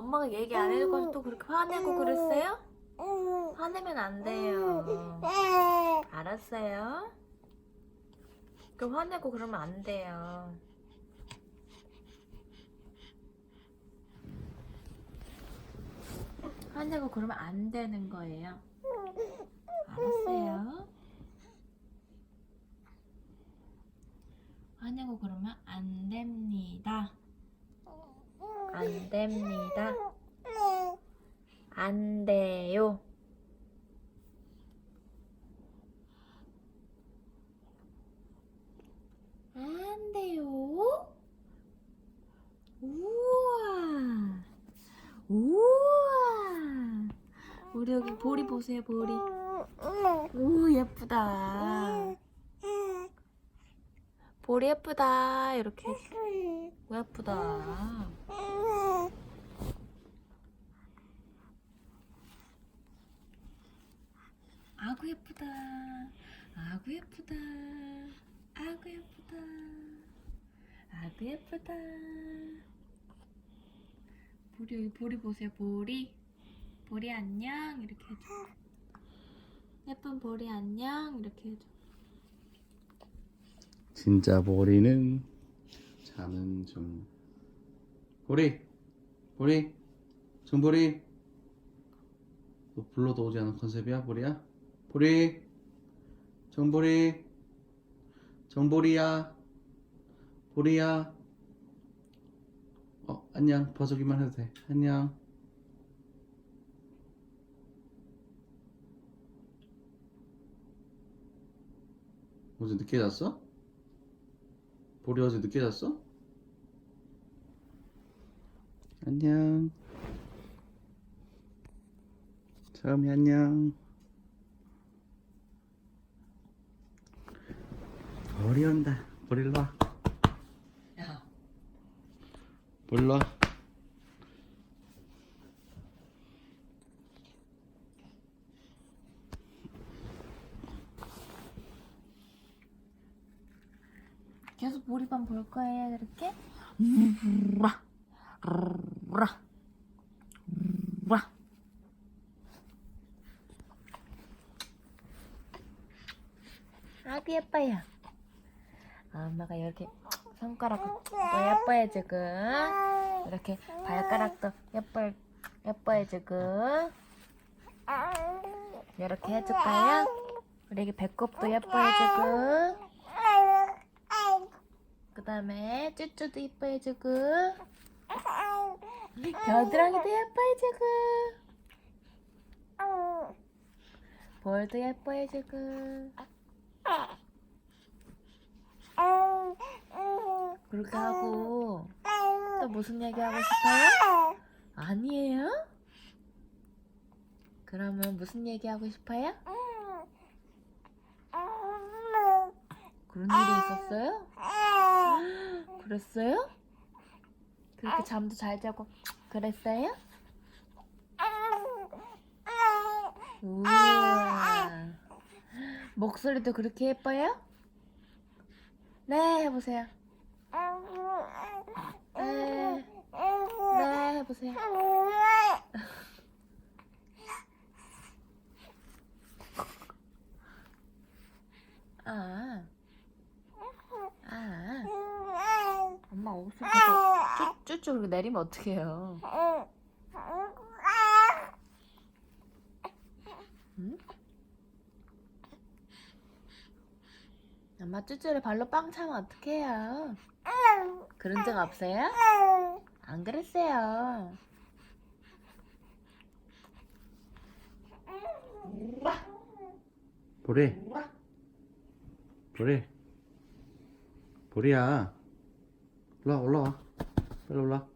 엄마가 얘기 안 해줘서 또 그렇게 화내고 그랬어요? 화내면 안 돼요. 알았어요? 그 화내고 그러면 안 돼요. 화내고 그러면 안 되는 거예요. 알았어요? 화내고 그러면 안 됩니다. 안 됩니다. 안 돼요. 안 돼요. 우와. 우와. 우리 여기 보리 보세요, 보리. 오, 예쁘다. 보리 예쁘다. 이렇게. 오, 예쁘다. 아구 예쁘다. 아구 예쁘다. 아구 예쁘다. 아구 예쁘다. 보리 여기 보리 보세요. 보리. 보리 안녕 이렇게 해줘. 예쁜 보리 안녕 이렇게 해줘. 진짜 보리는 자는 중. 보리, 보리, 정보리. 너 불러도 오지 않은 컨셉이야, 보리야? 보리, 정보리, 정보리야, 보리야. 어, 안녕. 벗어기만 해도 돼. 안녕. 어제 늦게 잤어? 보리 어제 늦게 잤어? 안녕. 처음이 안녕. 보리 온다. 보리 일로 와. 야. 보리 일로 와. 계속 보리만 볼 거예요 이렇게? 라, 라, 라. 아구 예뻐요. 엄마가 이렇게 손가락도 지금. 이렇게 발가락도 예뻐 지금. 이렇게 해줄까요? 우리 배꼽도 지금. 그 다음에 쭈쭈도 지금. 겨드랑이도 지금. 볼도 지금. 그렇게 하고 또 무슨 얘기 하고 싶어요? 아니에요? 그러면 무슨 얘기 하고 싶어요? 그런 일이 있었어요? 그랬어요? 그렇게 잠도 잘 자고 그랬어요? 우와 목소리도 그렇게 예뻐요? 네 해보세요 네, 네 아, 아, 내리면 어떡해요? 응? 엄마 쭈쭈를 발로 빵 차면 어떡해요? 그런 적 없어요? 안 그랬어요. 보리. 보리. 보리야. 올라와, 올라와. 빨리 올라.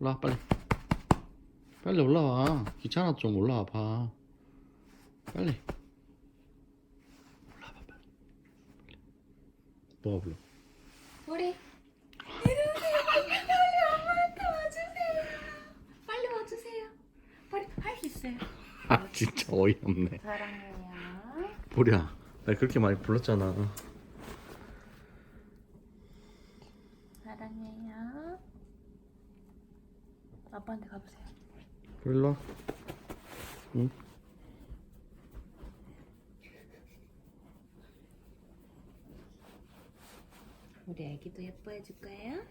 올라와, 빨리. 빨리 올라와. 귀찮아, 좀 올라와 봐. 빨리. 올라와 봐, 빨리. 너가 불러. 우리 이러세요. 빨리 엄마한테 와주세요. 빨리 와주세요. 빨리 아, 진짜 어이없네. 사랑해요. 보리야. 나 그렇게 많이 불렀잖아. 사랑해요. 아빠한테 가보세요. 와. 응? 우리 애기도 예뻐해 줄 거예요?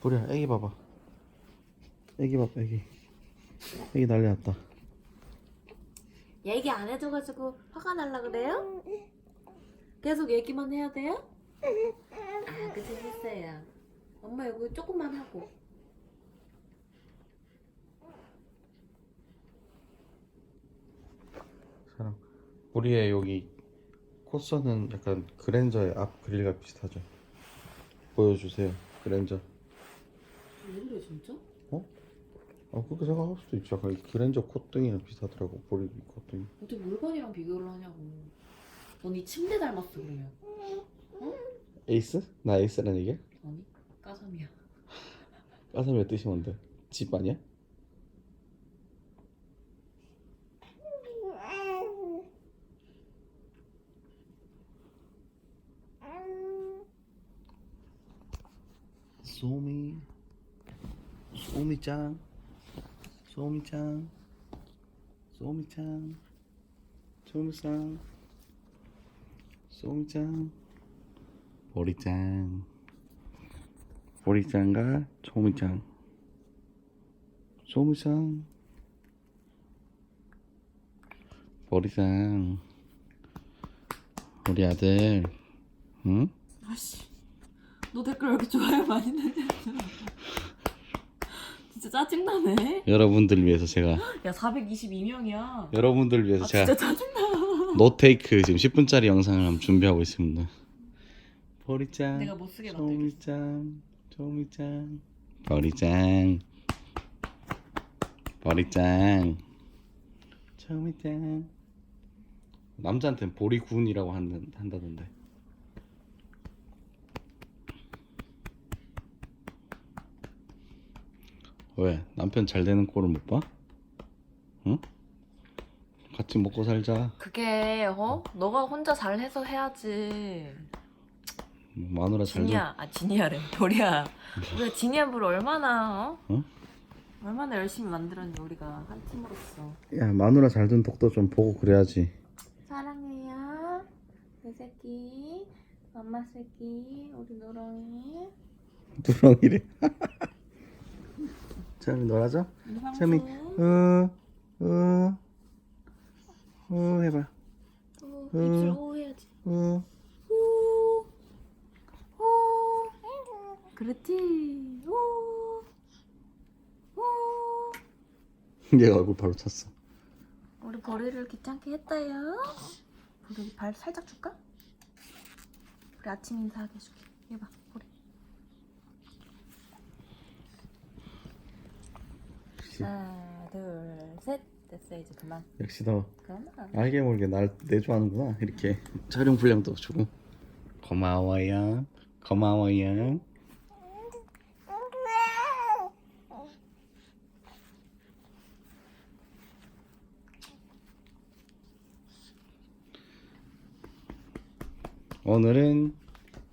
보리야 애기 봐봐. 애기 봐봐 애기. 애기 난리 났다. 얘기 안 해줘가지고 화가 날라 그래요? 계속 얘기만 해야 돼요? 아, 그새 했어요. 엄마 이거 조금만 하고. 사람. 보리의 여기 코스는 약간 그랜저의 앞 그릴과 비슷하죠. 보여주세요. 그랜저. 왜 진짜? 아 그렇게 생각할 수도 있죠. 약간 그랜저 콧등이랑 비슷하더라고. 보리 콧등이. 어떻게 물건이랑 비교를 하냐고. 언니 침대 닮았어 그러면. 에이스? 나 에이스라는 얘기야? 아니 까삼이야. 까사미의 뜻이 뭔데? 집 아니야? 소미 소미짱 소미짱 소미짱 소미짱 소미짱 보리짱 보리짱과 소미짱 소미짱 보리짱 우리 아들 응? 아씨. 너 댓글 왜 이렇게 좋아요 많이 날렸어? 진짜 짜증나네. 여러분들 위해서 제가 야 422명이야. 여러분들 위해서 아 제가 진짜 짜증나. 노테이크 지금 10분짜리 영상을 한번 준비하고 있습니다 보리짱 내가 못 쓰게 만들겠어. 소미짱 소미짱 보리짱 보리짱 소미짱 남자한테는 보리군이라고 한다, 한다던데 왜 남편 잘 되는 꼴을 못 봐? 응? 같이 먹고 살자 그게 어? 너가 혼자 잘해서 해야지. 마누라 잘 돼. 지니야, 아 지니야래. 도리야. 우리가 지니야부를 얼마나 어? 응? 얼마나 열심히 만들었니 우리가 한 팀으로서. 야 마누라 잘된 덕도 좀 보고 그래야지 사랑해요. 내 새끼, 엄마 새끼, 우리 노랑이. 누렁이래 참이 놀아줘? 참이 어, 어어어 어, 해봐 어, 입술 오 해야지. 어 오, 오. 그렇지. 오, 오. 얘가 얼굴 바로 찼어 우리 머리를 귀찮게 했다요. 우리 발 살짝 줄까? 우리 아침 인사하게 해줄게. 해봐, 우리. 하나, 둘, 셋. 됐어 이제 그만. 역시 너 그만. 알게 모르게 날 내조하는구나 이렇게 촬영 분량도 주고 고마워요 고마워요 오늘은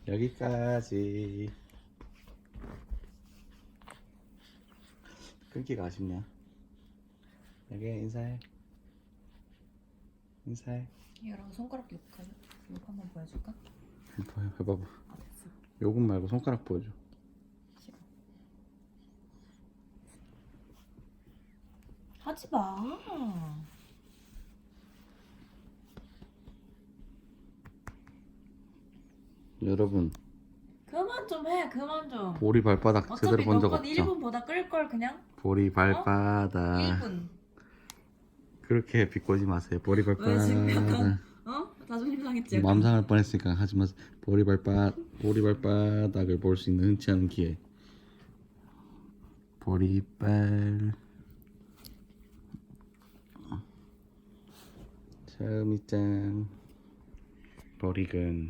여기까지 끊기가 아쉽냐 여기 인사해 인사해 얘랑 손가락. 욕 한번 보여줄까? 보여 해봐봐 아 됐어. 요금 말고 손가락 보여줘 싫어. 하지 마. 여러분 그만 좀 해. 그만 좀. 보리 발바닥 제대로 어차피 본 적 너건 없죠 1분보다 끌 걸 그냥. 보리 발바닥 1분. 그렇게 비꼬지 마세요 보리 왜 지금 발바닥 약간 어? 자존심 상했지. 약간? 맘 상할 뻔했으니까 하지 마세요 보리 발바 보리 발바닥을 볼 수 있는 흔치 않은 기회 보리발 다음이 짠 버리근